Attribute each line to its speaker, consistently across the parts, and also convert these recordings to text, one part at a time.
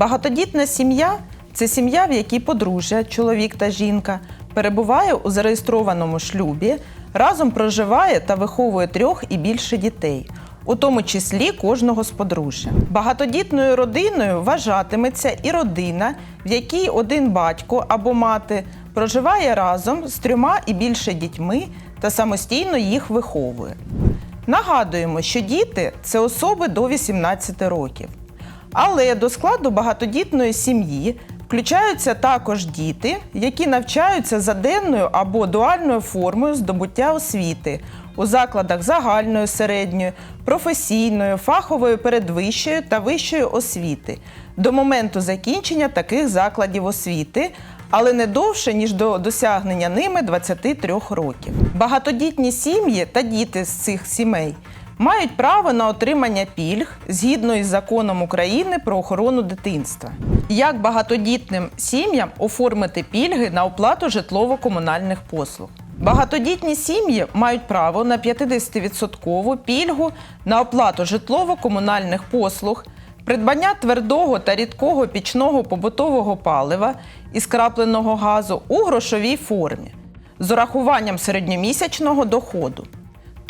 Speaker 1: Багатодітна сім'я це сім'я, в якій подружжя, чоловік та жінка перебуває у зареєстрованому шлюбі, разом проживає та виховує трьох і більше дітей, у тому числі кожного з подружжя. Багатодітною родиною вважатиметься і родина, в якій один батько або мати проживає разом з трьома і більше дітьми та самостійно їх виховує. Нагадуємо, що діти це особи до 18 років. Але до складу багатодітної сім'ї включаються також діти, які навчаються за денною або дуальною формою здобуття освіти у закладах загальної середньої, професійної, фахової передвищої та вищої освіти до моменту закінчення таких закладів освіти, але не довше, ніж до досягнення ними 23 років. Багатодітні сім'ї та діти з цих сімей мають право на отримання пільг згідно із законом України про охорону дитинства. Як багатодітним сім'ям оформити пільги на оплату житлово-комунальних послуг? Багатодітні сім'ї мають право на 50% пільгу на оплату житлово-комунальних послуг, придбання твердого та рідкого пічного побутового палива і скрапленого газу у грошовій формі з урахуванням середньомісячного доходу.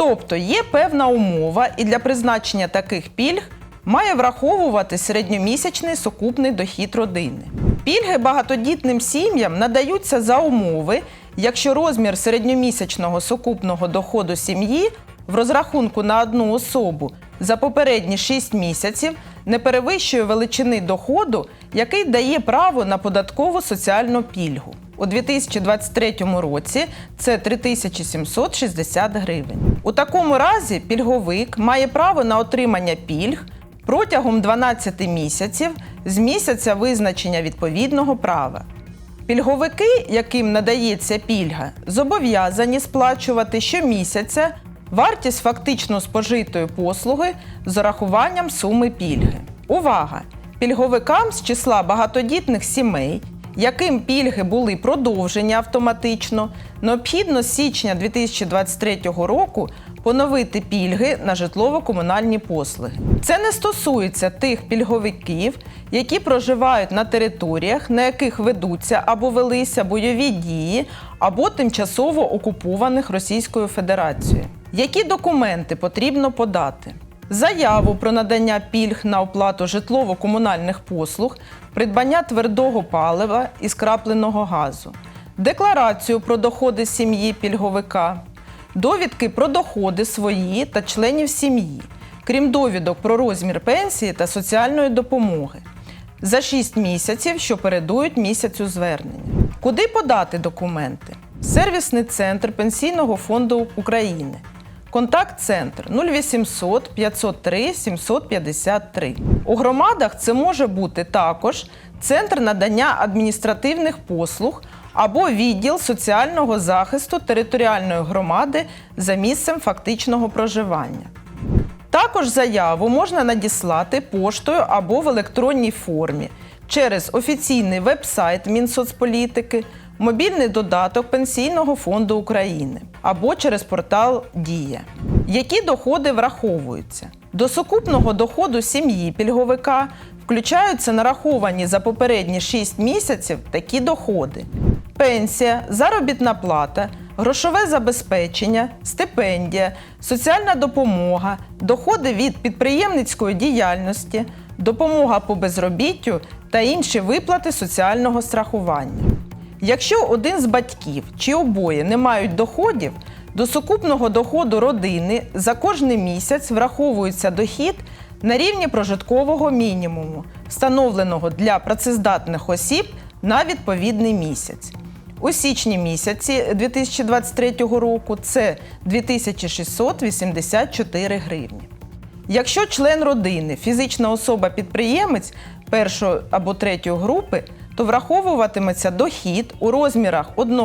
Speaker 1: Тобто є певна умова, і для призначення таких пільг має враховувати середньомісячний сукупний дохід родини. Пільги багатодітним сім'ям надаються за умови, якщо розмір середньомісячного сукупного доходу сім'ї в розрахунку на одну особу за попередні 6 місяців не перевищує величини доходу, який дає право на податкову соціальну пільгу. У 2023 році це 3760 гривень. У такому разі пільговик має право на отримання пільг протягом 12 місяців з місяця визначення відповідного права. Пільговики, яким надається пільга, зобов'язані сплачувати щомісяця вартість фактично спожитої послуги з урахуванням суми пільги. Увага! Пільговикам з числа багатодітних сімей, яким пільги були продовжені автоматично, необхідно з січня 2023 року поновити пільги на житлово-комунальні послуги. Це не стосується тих пільговиків, які проживають на територіях, на яких ведуться або велися бойові дії, або тимчасово окупованих Російською Федерацією. Які документи потрібно подати? Заяву про надання пільг на оплату житлово-комунальних послуг, придбання твердого палива і скрапленого газу, декларацію про доходи сім'ї пільговика, довідки про доходи свої та членів сім'ї, крім довідок про розмір пенсії та соціальної допомоги за 6 місяців, що передують місяцю звернення. Куди подати документи? Сервісний центр Пенсійного фонду України. Контакт-центр 0800 503 753. У громадах це може бути також центр надання адміністративних послуг або відділ соціального захисту територіальної громади за місцем фактичного проживання. Також заяву можна надіслати поштою або в електронній формі через офіційний веб-сайт Мінсоцполітики, мобільний додаток Пенсійного фонду України або через портал Дія. Які доходи враховуються? До сукупного доходу сім'ї пільговика включаються нараховані за попередні 6 місяців такі доходи: пенсія, заробітна плата, грошове забезпечення, стипендія, соціальна допомога, доходи від підприємницької діяльності, допомога по безробіттю та інші виплати соціального страхування. Якщо один з батьків чи обоє не мають доходів, до сукупного доходу родини за кожний місяць враховується дохід на рівні прожиткового мінімуму, встановленого для працездатних осіб на відповідний місяць. У січні місяці 2023 року це 2684 гривні. Якщо член родини, фізична особа-підприємець першої або третьої групи, то враховуватиметься дохід у розмірах 1,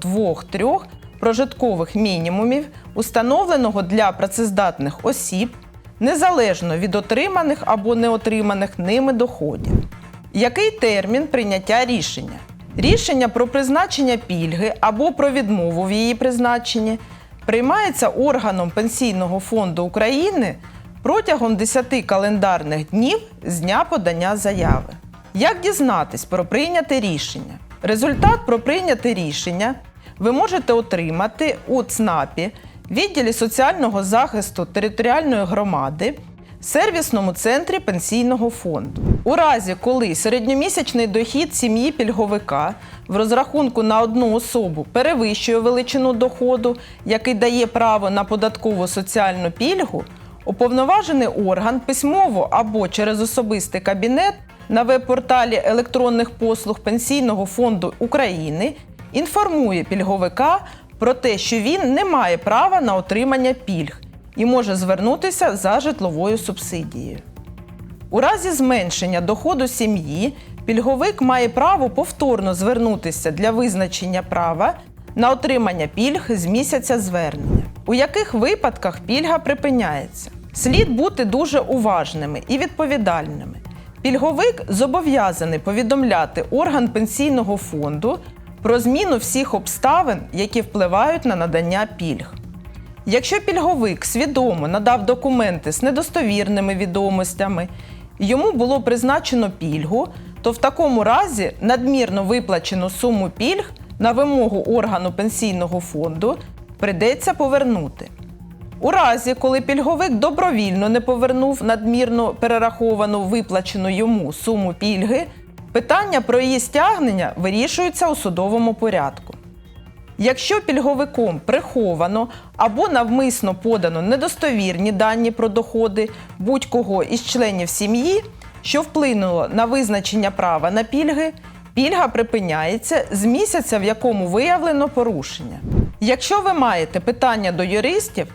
Speaker 1: 2, 3 прожиткових мінімумів, установленого для працездатних осіб, незалежно від отриманих або неотриманих ними доходів. Який термін прийняття рішення? Рішення про призначення пільги або про відмову в її призначенні приймається органом Пенсійного фонду України протягом 10 календарних днів з дня подання заяви. Як дізнатись про прийняте рішення? Результат про прийняте рішення ви можете отримати у ЦНАПі, відділі соціального захисту територіальної громади, сервісному центрі пенсійного фонду. У разі, коли середньомісячний дохід сім'ї пільговика в розрахунку на одну особу перевищує величину доходу, який дає право на податкову соціальну пільгу, уповноважений орган письмово або через особистий кабінет на веб-порталі електронних послуг Пенсійного фонду України інформує пільговика про те, що він не має права на отримання пільг і може звернутися за житловою субсидією. У разі зменшення доходу сім'ї пільговик має право повторно звернутися для визначення права на отримання пільг з місяця звернення. У яких випадках пільга припиняється? Слід бути дуже уважними і відповідальними. Пільговик зобов'язаний повідомляти орган пенсійного фонду про зміну всіх обставин, які впливають на надання пільг. Якщо пільговик свідомо надав документи з недостовірними відомостями, йому було призначено пільгу, то в такому разі надмірно виплачену суму пільг на вимогу органу пенсійного фонду прийдеться повернути. У разі, коли пільговик добровільно не повернув надмірно перераховану виплачену йому суму пільги, питання про її стягнення вирішується у судовому порядку. Якщо пільговиком приховано або навмисно подано недостовірні дані про доходи будь-кого із членів сім'ї, що вплинуло на визначення права на пільги, пільга припиняється з місяця, в якому виявлено порушення. Якщо ви маєте питання до юристів,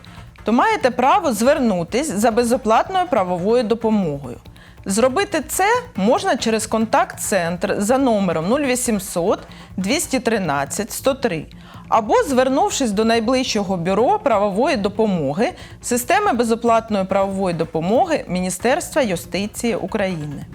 Speaker 1: то маєте право звернутись за безоплатною правовою допомогою. Зробити це можна через контакт-центр за номером 0800 213 103 або звернувшись до найближчого бюро правової допомоги системи безоплатної правової допомоги Міністерства юстиції України.